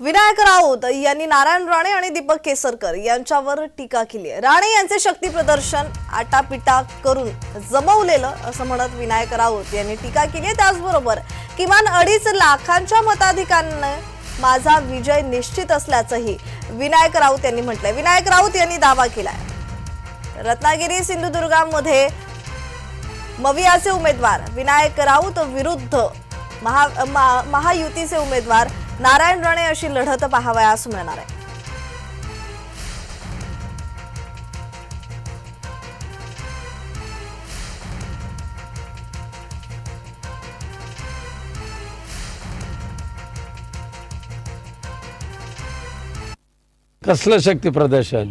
विनायक राऊत यांनी नारायण राणे आणि दीपक केसरकर यांच्यावर टीका केली आहे. राणे यांचे शक्ती प्रदर्शन आटापिटा करून जमवलेलं असं म्हणत विनायक राऊत यांनी टीका केली आहे. त्याचबरोबर किमान अडीच लाखांच्या मताधिकांनी माझा विजय निश्चित असल्याचंही विनायक राऊत यांनी म्हटलंय. विनायक राऊत यांनी दावा केलाय. रत्नागिरी सिंधुदुर्गामध्ये मवियाचे उमेदवार विनायक राऊत विरुद्ध महा महा- महायुतीचे उमेदवार नारायण राणे अशी लढत पाहावयास मिळणार आहे. कसलं शक्ती प्रदर्शन?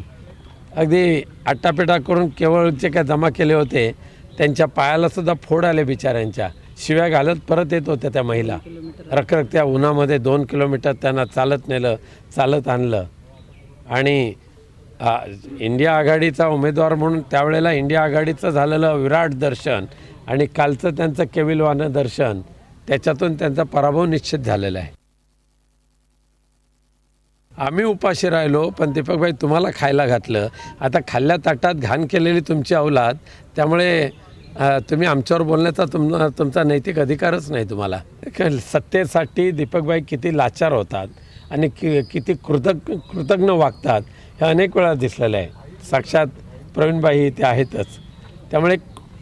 अगदी आट्टापिटा करून केवळ जे काय जमा केले होते त्यांच्या पायाला सुद्धा फोड आले बिचाऱ्यांच्या. शिव्या घालत परत येत होत्या त्या महिला. रखरखत्या उन्हामध्ये दोन किलोमीटर त्यांना चालत नेलं चालत आणलं. आणि इंडिया आघाडीचा उमेदवार म्हणून त्यावेळेला इंडिया आघाडीचं झालेलं विराट दर्शन आणि कालचं त्यांचं केविलवानं दर्शन त्याच्यातून त्यांचा पराभव निश्चित झालेला आहे. आम्ही उपाशी राहिलो पण दीपकभाई तुम्हाला खायला घातलं. आता खाल्ल्या ताटात घाण केलेली तुमची अवलाद त्यामुळे तुम्ही आमच्यावर बोलण्याचा तुम तुमचा नैतिक अधिकारच नाही तुम्हाला. सत्तेसाठी दीपकबाई किती लाचार होतात आणि कि किती कृतज्ञ कृतज्ञ वागतात हे अनेक वेळा दिसलेलं आहे. साक्षात प्रवीणबाई ते आहेतच. त्यामुळे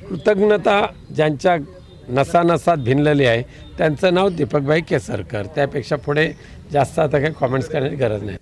कृतज्ञता ज्यांच्या नसानसात भिनलेली आहे त्यांचं नाव दीपकबाई केसरकर. त्यापेक्षा पुढे जास्त आता काही कॉमेंट्स करण्याची गरज नाही.